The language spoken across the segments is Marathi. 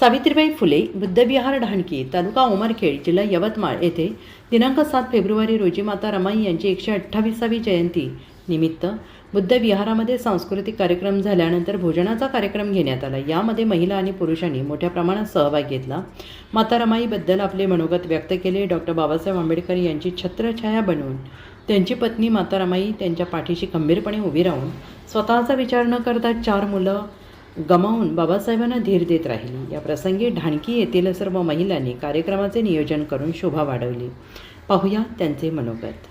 सावित्रीबाई फुले बुद्धविहार ढाणकी तालुका उमरखेड जिल्हा यवतमाळ येथे दिनांक सात फेब्रुवारी रोजी माता रमाई यांची एकशे अठ्ठावीसावी जयंती निमित्त बुद्धविहारामध्ये सांस्कृतिक कार्यक्रम झाल्यानंतर भोजनाचा कार्यक्रम घेण्यात आला. यामध्ये महिला आणि पुरुषांनी मोठ्या प्रमाणात सहभाग घेतला. माता रमाईबद्दल आपले मनोगत व्यक्त केले. डॉक्टर बाबासाहेब आंबेडकर यांची छत्रछाया बनवून त्यांची पत्नी माता रमाई त्यांच्या पाठीशी खंबीरपणे उभी राहून स्वतःचा विचार न करता चार मुलं गमावून बाबासाहेबांना धीर देत राहिली. या प्रसंगी ढाणकी येथील सर्व महिलांनी कार्यक्रमाचे नियोजन करून शोभा वाढवली. पाहूया त्यांचे मनोगत.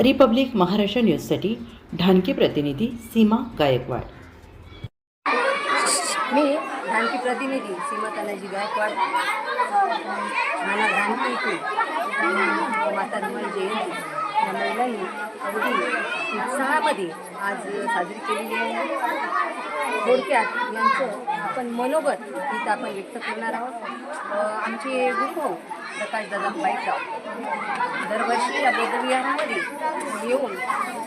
रिपब्लिक महाराष्ट्र न्यूजसाठी ढाणकी प्रतिनिधी सीमा गायकवाड. मी ढाणकी प्रतिनिधी सीमा तानाजी गायकवाड. मला ढाणकी माता जयंती. या महिलांनी अगदी उत्साहामध्ये आज साजरी केलेली आहे. थोडक्यात यांचं आपण मनोगत इथं आपण व्यक्त करणार आहोत. आमचे गुरुभाऊ प्रकाशदादा बाईकराव दरवर्षी या बौद्धविहारामध्ये येऊन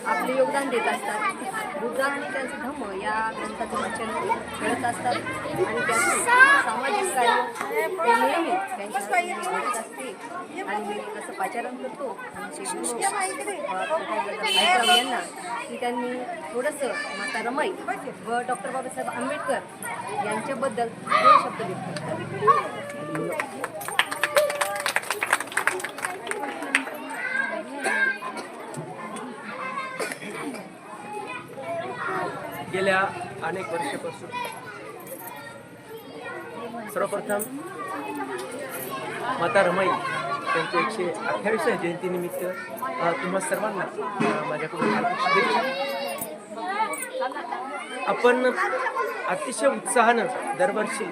आपले योगदान देत असतात. बुद्ध आणि त्यांचं धम्म या ग्रंथाचं वाचन करत असतात. आणि त्यांचे सामाजिक कार्य ते नेहमी त्यांच्या आणि मी कसं पाचारण करतो. प्रकाशदादा बाईकराव यांना की त्यांनी थोडंसं माता रमाई व डॉक्टर बाबासाहेब आंबेडकर यांच्याबद्दल दोन शब्द व्यक्त. गेल्या अनेक वर्षापासून सर्वप्रथम माता रमाई त्यांच्या एकशे अठ्ठावीसव्या जयंतीनिमित्त तुम्हा सर्वांना माझ्याकडून हार्दिक शुभेच्छा. आपण अतिशय उत्साहानं दरवर्षी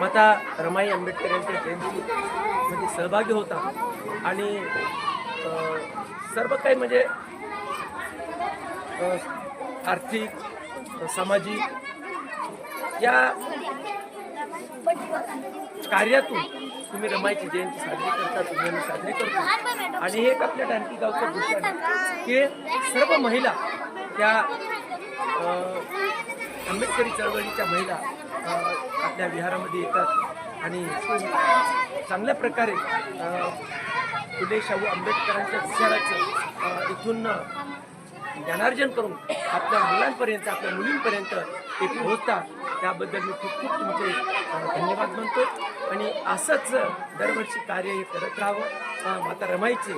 माता रमाई आंबेडकर यांच्या जयंतीमध्ये सहभागी होता आणि सर्व काही म्हणजे आर्थिक सामाजिक या कार्यातून तुम्ही रमाईची जयंती साजरी करता तुम्ही साजरी करतो. आणि हे एक आपल्या डानकी गावचं गोष्ट आहे. की सर्व महिला त्या आंबेडकरी चळवळीच्या महिला आपल्या विहारामध्ये येतात. आणि चांगल्या प्रकारे फुले शाहू आंबेडकरांच्या विचाराचं इथून ज्ञानार्जन करून आपल्या मुलांपर्यंत आपल्या मुलींपर्यंत ते पोहोचतात त्याबद्दल मी खूप खूप तुमचे धन्यवाद म्हणतो. आणि असंच दरवर्षी कार्य हे करत राहावं. माता रमाईचे.